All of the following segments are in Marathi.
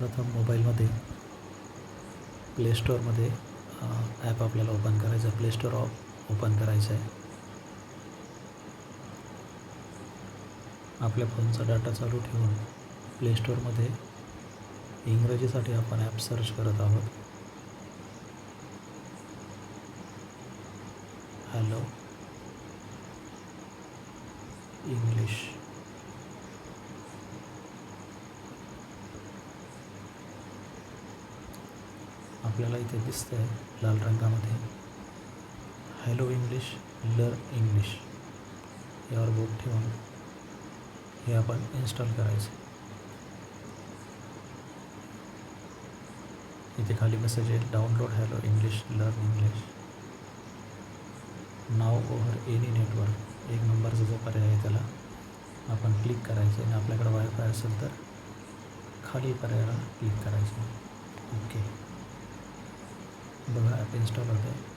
प्रथम मोबाईलमध्ये प्ले स्टोअरमध्ये ॲप आपल्याला ओपन करायचं. आहे प्ले स्टोअर ओपन करायचं आहे. आपल्या फोनचा डाटा चालू ठेवून प्ले स्टोअरमध्ये इंग्रजीसाठी आपण ॲप सर्च करत आहोत. हॅलो इंग्लिश आपल्याला इथे दिसतं आहे लाल रंगामध्ये. हॅलो इंग्लिश लर्न इंग्लिश यावर बोट ठेवून हे आपण इन्स्टॉल करायचं. इथे खाली मेसेज आहे download hello English learn English नाव ओव्हर एनी नेटवर्क एक नंबरचा जो पर्याय आहे त्याला आपण क्लिक करायचं आणि आपल्याकडे वायफाय असेल तर खाली पर्यायाला क्लिक करायचं. ओके बघा ॲप इन्स्टॉल होतं आहे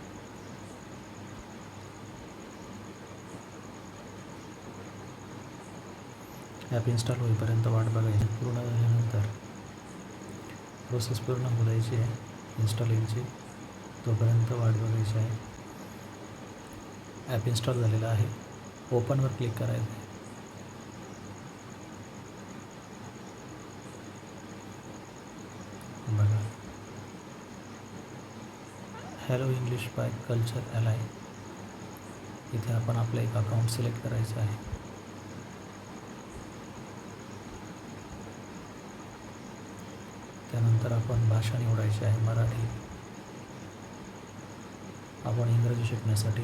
ॲप इन्स्टॉल होईपर्यंत वाट बघायची पूर्ण झाल्यानंतर प्रोसेस पूर्ण बोलायची आहे इन्स्टॉलिंगची तोपर्यंत वाट बघायची आहे. ॲप इन्स्टॉल झालेला आहे. ओपनवर क्लिक करायचं आहे. बघा. Hello English by culture alley इथे आपण आपलं एक अकाउंट सिलेक्ट करायचं आहे. त्यानंतर आपण भाषा निवडायची आहे मराठी. आपण इंग्रजी शिकण्यासाठी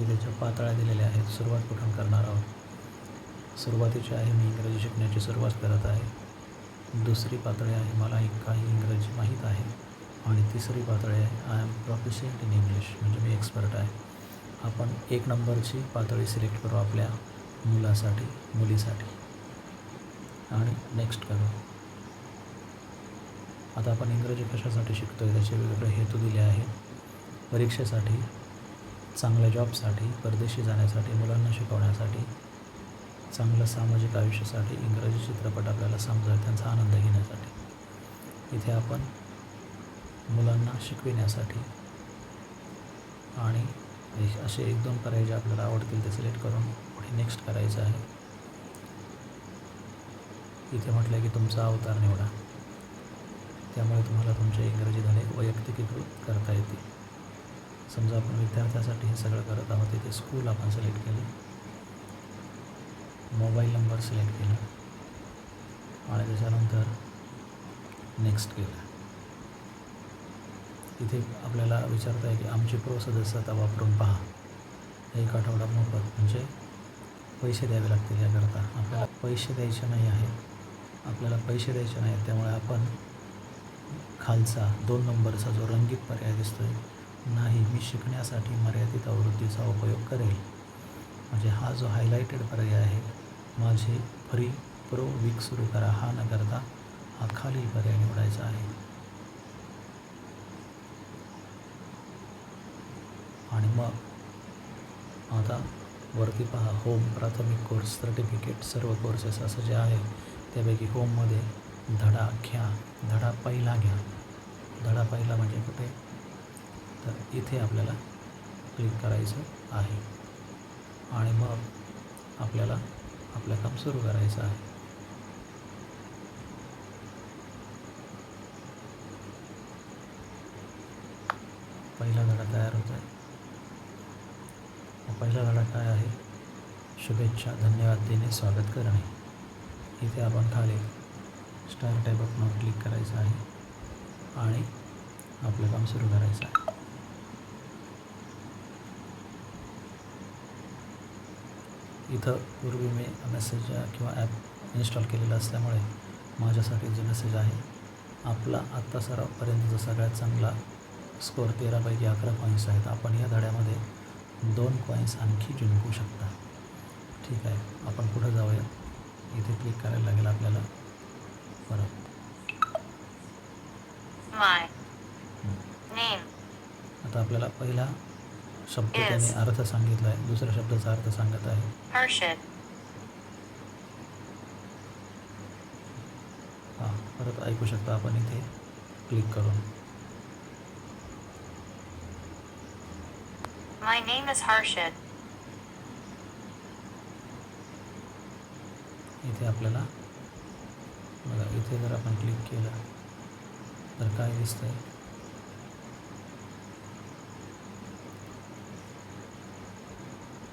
इथे ज्या पातळ्या दिलेल्या आहेत सुरुवात कुठून करणार आहोत? सुरुवातीची आहे मी इंग्रजी शिकण्याची सुरुवात करत आहे. दुसरी पातळी आहे मला एक काही इंग्रजी माहीत आहे. आणि तिसरी पातळी आहे I am proficient in English म्हणजे मी एक्सपर्ट आहे. आपण एक नंबरची पातळी सिलेक्ट करू आपल्या मुलासाठी मुलीसाठी. आणि नेक्स्ट करू. आता आपण इंग्रजी कशासाठी शिकतो आहे त्याचे वेगवेगळे हेतू दिले आहेत. परीक्षेसाठी चांगल्या जॉबसाठी परदेशी जाण्यासाठी मुलांना शिकवण्यासाठी चांगलं सामाजिक आयुष्यासाठी इंग्रजी चित्रपट आपल्याला समजा त्यांचा आनंद घेण्यासाठी. इथे आपण मुलांना शिकविण्यासाठी. आणि एक- असे एक दोन पर्याय जे आपल्याला आवडतील ते सिलेक्ट करून पुढे नेक्स्ट करायचं आहे. इथे म्हटलं आहे की तुमचा अवतार निवडा. त्यामुळे तुम्हाला तुमचे इंग्रजी धडे वैयक्तिकीकृत करता येतील. समजा आपण विद्यार्थ्यासाठी हे सगळं करत आहोत तिथे स्कूल आपण सिलेक्ट केलं. मोबाईल नंबर सिलेक्ट केला. आणि त्याच्यानंतर नेक्स्ट केलं. इथे आपल्याला विचारता आहे की आमची प्रो सदस्यता वापरून पहा. एक आठवडा मोफत म्हणजे पैसे द्यावे लागतील याकरता. आपल्याला पैसे द्यायचे नाही आहेत आपल्याला पैसे द्यायचे नाही त्यामुळे आपण खालचा दोन नंबरचा जो रंगीत पर्याय दिसतो आहे नाही मी शिकण्यासाठी मर्यादित आवृत्तीचा उपयोग करेल. म्हणजे हा जो हायलायटेड पर्याय आहे माझे फ्री प्रो वीक सुरू करा. हा न करता हा खाली पर्याय निवडायचा आहे. आणि मग आता वरती पहा होम प्राथमिक कोर्स सर्टिफिकेट सर्व कोर्सेस असं जे आहे त्यापैकी होममध्ये धडा घ्या. धडा पहिला घ्या. धडा पहिला म्हणजे कुठे? तर इथे आपल्याला क्लिक करायचं आहे. आणि मग आपल्याला आपलं काम सुरू करायचं आहे. पहिला धडा तयार होत आहे पहिला धडा काय आहे? शुभेच्छा धन्यवाद देणे स्वागत करणे. इथे आपण खाली स्टार टाईप आपण क्लिक करायचं आहे आणि आपलं काम सुरू करायचं आहे. इथं पूर्वी मी मेसेज किंवा ॲप इन्स्टॉल केलेलं असल्यामुळे माझ्यासाठी जे मेसेज आहे आपला आत्ता सरावपर्यंतचा सगळ्यात चांगला स्कोअर तेरापैकी अकरा पॉईंट्स आहेत. आपण या धड्यामध्ये दोन पॉईंट्स आणखी जिंकू शकता. ठीक आहे आपण पुढं जाऊया. इथे क्लिक करायला लागेल आपल्याला. परत. आता आपल्याला पहिला शब्द. त्याने अर्थ सांगितला आहे. दुसऱ्या शब्दाचा अर्थ सांगत आहे. हां परत ऐकू शकता आपण इथे क्लिक करून. My name is Harshad. इथे आपल्याला बघा इथे जर आपण क्लिक केलं तर काय दिसतंय?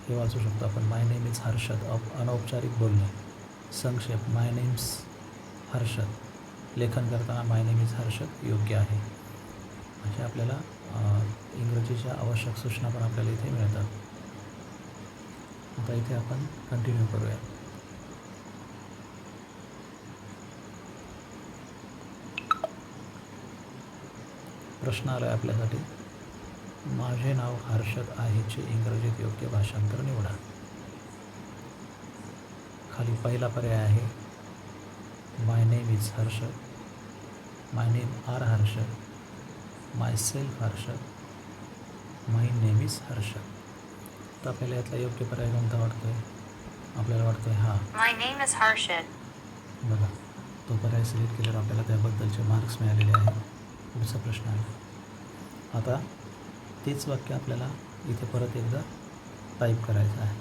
हे वाचू शकतो आपण. माय नेम इज हर्षद अप अनौपचारिक बोलणे. संक्षेप. माय नेम्स हर्षद लेखन करताना माय नेम इज हर्षद योग्य आहे. म्हणजे आपल्याला इंग्रजीच्या आवश्यक सूचना पण आपल्याला इथे मिळतात. आता इथे आपण कंटिन्यू करूया. प्रश्न आला आहे आपल्यासाठी. माझे नाव हर्षद आहेचे इंग्रजीत योग्य भाषांतर निवडा. खाली पहिला पर्याय आहे. My name is Harshad my name are Harshad myself Harshad. My name is Harshad. तर आपल्याला यातला योग्य पर्याय कोणता वाटतोय? आपल्याला वाटतोय हा. My name is Harshit. बघा तो पर्याय सिलेक्ट केल्यावर आपल्याला त्याबद्दलचे मार्क्स मिळालेले आहेत. पुढचा प्रश्न आहे. आता तेच वाक्य आपल्याला इथे परत एकदा टाईप करायचं आहे.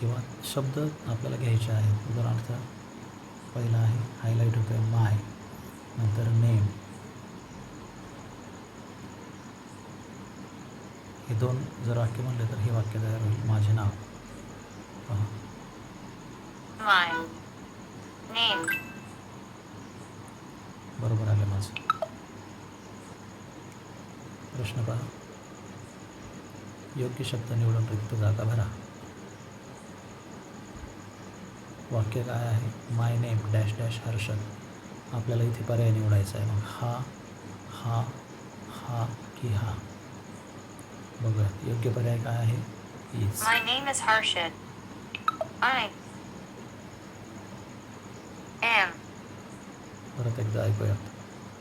किंवा शब्द आपल्याला घ्यायचे आहेत. उदाहरणार्थ पहिला आहे हायलाईट होतं आहे माय नंतर नेम हे दोन जर वाक्य म्हणले तर हे वाक्य तयार होईल. माझे नाव. पहा. बरोबर आलं माझं. प्रश्न पहा. योग्य शब्द निवडून रिक्त जागा भरा. वाक्य काय आहे? My name dash dash Harshad. आपल्याला इथे पर्याय निवडायचा आहे. मग हा हा हा की हा? बघूया योग्य पर्याय काय आहे is My name is Harshit. I am परत एकदा ऐकूया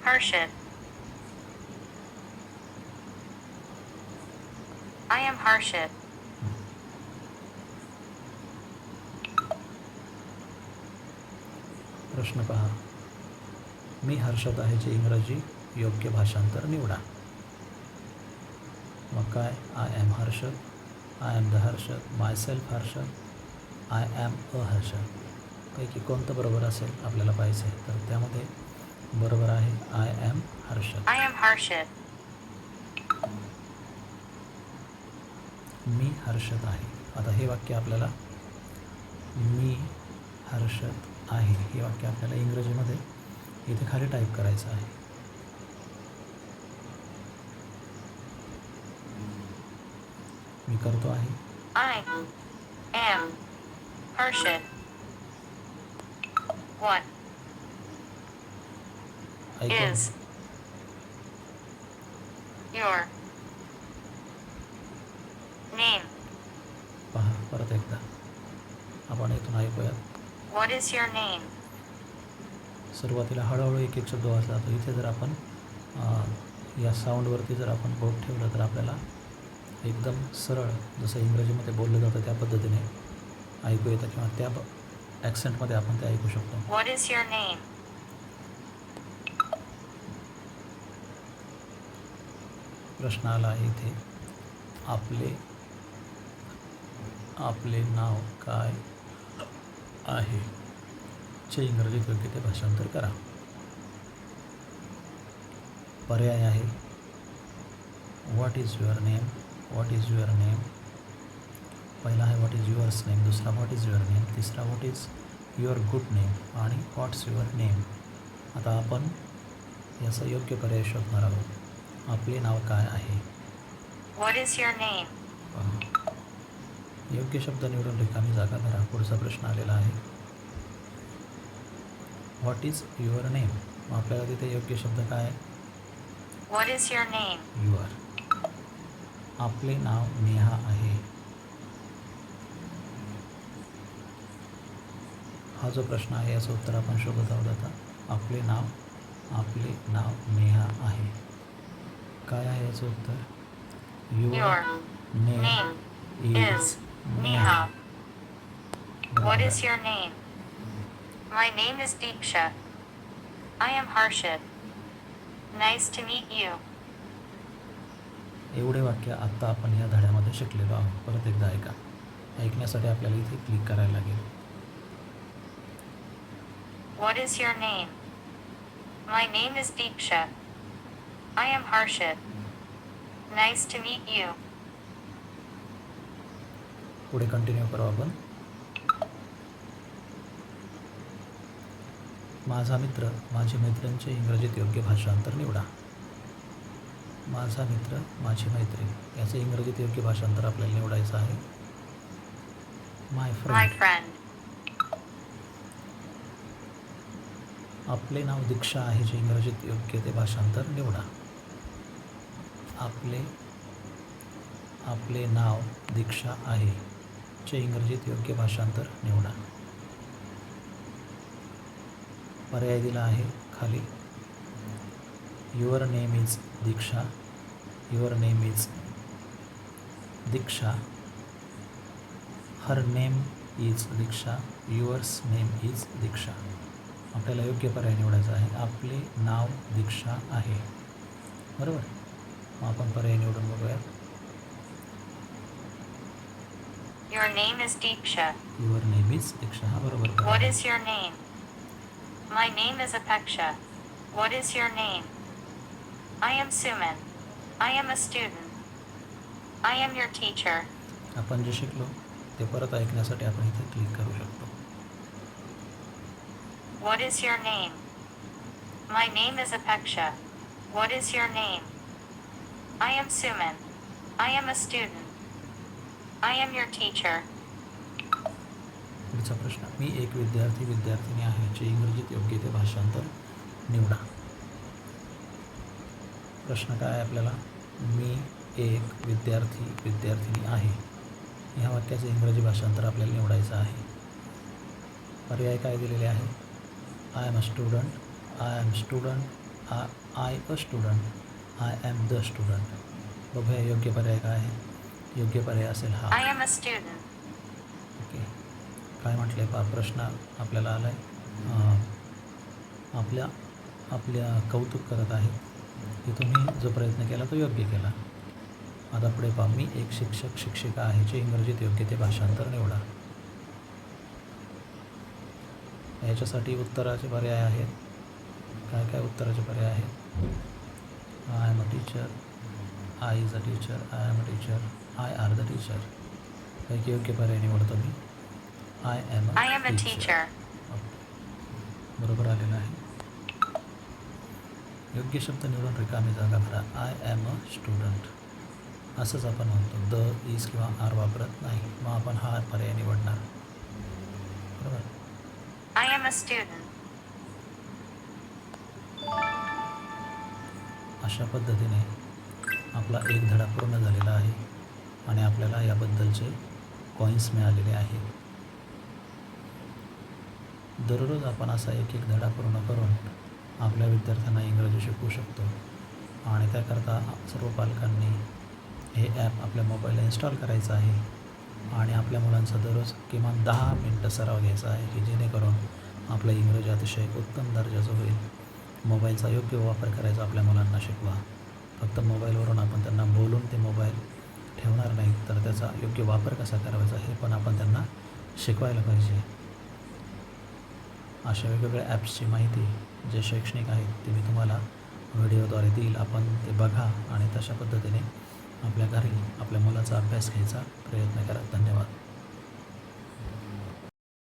Harshit. I am Harshit. प्रश्न पहा मी हर्षद आहेचे इंग्रजी योग्य भाषांतर निवडा मग काय? I am Harshad I am the Harshad myself Harshad I am a Harshad पैकी कोणतं बरोबर असेल आपल्याला पाहिजे तर त्यामध्ये बरोबर आहे I am Harshad I am Harshit. मी हर्षद आहे. आता हे वाक्य आपल्याला मी हर्षद आहे. हे वाक्य आपल्याला इंग्रजीमध्ये इथे खाली टाईप करायचं आहे. मी करतो आहे. ऐकून is your name? पहा परत एकदा. आपण इथून ऐकूयात. What is your name? सुरुवातीला हळूहळू एक एक शब्द वाचला जातो. इथे जर आपण अ, या साऊंडवरती जर आपण बोट ठेवलं तर आपल्याला एकदम सरळ जसं इंग्रजीमध्ये बोललं जातं त्या पद्धतीने ऐकू येतं किंवा त्या ॲक्सेंटमध्ये आपण ते ऐकू शकतो? प्रश्न आला आहे इथे. आपले आपले नाव काय आहे? चे इंग्रजीत योग्य ते भाषांतर करा. पर्याय आहे. What is your name what is your name पहिला आहे व्हॉट इज युअर्स नेम दुसरा व्हॉट इज युअर नेम तिसरा what is your good name आणि व्हॉट्स युअर नेम आता आपण याचा योग्य पर्याय शोधणार आहोत. आपले नाव काय आहे? Is your name? पहा. योग्य शब्द निवडून रिकामी जागा भरा पुढचा प्रश्न आलेला आहे. व्हॉट इज युअर नेम आपल्याला तिथे योग्य शब्द काय What is your name? Your आपले नाव नेहा आहे हा जो प्रश्न आहे याचं उत्तर आपण शोधत आहोत आता आपले नाव आपले नाव नेहा आहे काय आहे याचं उत्तर your name is Neha What is your name? My name is Deeksha. I am Harshit. Nice to meet you. एवढे वाक्य आत्ता आपण या धड्यामध्ये शिकलेलो आहोत परत एकदा ऐका ऐकण्यासाठी आपल्याला इथे क्लिक करायला लागेल What is your name? My name is Deeksha. I am Harshit. Nice to meet you. पुढे कंटिन्यू करू आपण माझा मित्र माझी मैत्रिणीचे इंग्रजीत योग्य भाषांतर निवडा माझा मित्र माझी मैत्रीण याचे इंग्रजीत योग्य भाषांतर आपल्याला निवडायचं आहे. My friend. आपले नाव दीक्षा आहे जे इंग्रजीत योग्य ते भाषांतर निवडा. आपले आपले नाव दीक्षा आहे चे इंग्रजीत योग्य भाषांतर निवडा. पर्याय दिला आहे खाली. Your name is Deeksha your name is Deeksha her name is Deeksha yours name is Deeksha आपल्याला योग्य पर्याय निवडायचा आहे. आपले नाव दीक्षा आहे. बरोबर? मग आपण पर्याय निवडून बघूया. Your name is Deeksha. Your name is Deeksha हा बरोबर. What is your name? My name is Apeksha. What is your name? I am Suman. I am a student. I am your teacher. आपण जे शिकलो ते परत ऐकण्यासाठी आपण इथे क्लिक करू शकतो What is your name? My name is Apeksha. What is your name? I am Suman. I am a student. I am your teacher. पुढचा प्रश्न मी एक विद्यार्थी विद्यार्थिनी आहे जे इंग्रजीत योग्य ते भाषांतर निवडा प्रश्न काय आहे आपल्याला? मी एक विद्यार्थी विद्यार्थिनी आहे. ह्या वाक्याचे इंग्रजी भाषांतर आपल्याला निवडायचं आहे. पर्याय काय दिलेले आहे I am a student I am student I I a student I am the student बघूया योग्य पर्याय काय आहे. योग्य पर्याय असेल हा. I am a student. Okay. काय म्हटले? पा प्रश्न आपल्याला आला आहे आपल्या आपल्या कौतुक करत आहे. की तुम्ही जो प्रयत्न केला तो योग्य केला. आता पुढे पहा मी एक शिक्षक शिक्षिका आहे जे इंग्रजीत योग्य ते भाषांतर निवडा. याच्यासाठी उत्तराचे पर्याय आहेत. काय काय उत्तराचे पर्याय आहेत? I am a teacher I is a teacher I am a teacher I are the teacher पैकी योग्य पर्याय निवडतो मी. I am I am a teacher. बरोबर आलेलं आहे. योग्य शब्द निवडून रिकामी जागा भरा. आय एम अ स्टुडंट असंच आपण म्हणतो. द इज किंवा आर वापरत नाही. मग आपण हा पर्याय निवडणार. बरोबर? Am a student. अशा पद्धतीने आपला एक धडा पूर्ण झालेला आहे आणि आपल्याला याबद्दलचे कॉईन्स मिळालेले आहेत. दररोज आपण असा एक एक धडा पूर्ण करून आपल्या विद्यार्थ्यांना इंग्रजी शिकवू शकतो. आणि त्याकरता सर्व पालकांनी हे ॲप आपल्या मोबाईलला इन्स्टॉल करायचं आहे. आणि आपल्या मुलांचा दररोज किमान दहा मिनटं सराव घ्यायचा आहे की जेणेकरून आपलं इंग्रजी अतिशय उत्तम दर्जाचं होईल. मोबाईलचा योग्य वापर करायचा आपल्या मुलांना शिकवा. फक्त मोबाईलवरून आपण त्यांना बोलून ते मोबाईल ठेवणार नाही तर त्याचा योग्य वापर कसा करायचा हे पण आपण त्यांना शिकवायला पाहिजे. अशा वेगवेगळ्या ॲप्सची माहिती जे शैक्षणिक आहेत ते मी तुम्हाला व्हिडिओद्वारे देईल. आपण ते बघा आणि तशा पद्धतीने आपल्या घरी आपल्या मुलाचा अभ्यास घ्यायचा प्रयत्न करा. धन्यवाद.